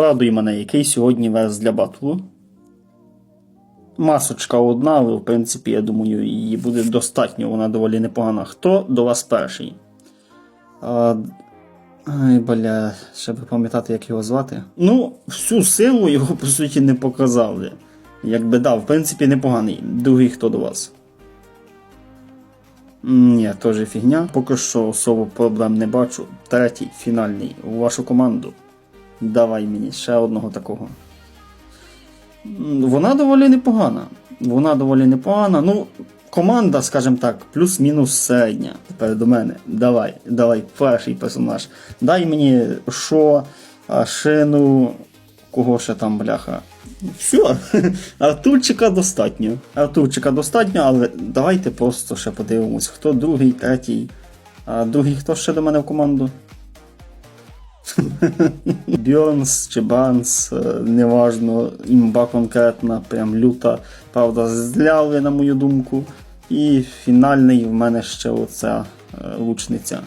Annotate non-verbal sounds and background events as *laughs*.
Радуй мене, який сьогодні вес для батлу. Масочка одна, але в принципі, я думаю, її буде достатньо, вона доволі непогана. Хто до вас перший? Ай, бля, щоб пам'ятати, як його звати. Ну, всю силу його, по суті, не показали. Якби да, в принципі, непоганий. Другий хто до вас? Ні, теж фігня. Поки що особо проблем не бачу. Третій, фінальний, у вашу команду. Давай мені ще одного такого. Вона доволі непогана. Вона доволі непогана. Ну, команда, скажімо так, плюс-мінус середня. Тепер до мене. Давай, давай, перший персонаж. Дай мені а, шину, кого ще там, бляха. Все, *laughs* Артурчика достатньо. Артурчика достатньо, але давайте просто ще подивимось, хто другий, третій. А другий хто ще до мене в команду? Бьорнс чи Барнс, е, неважно, імба конкретна, прям люта, правда, зляли, на мою думку. І фінальний в мене ще оця е, лучниця.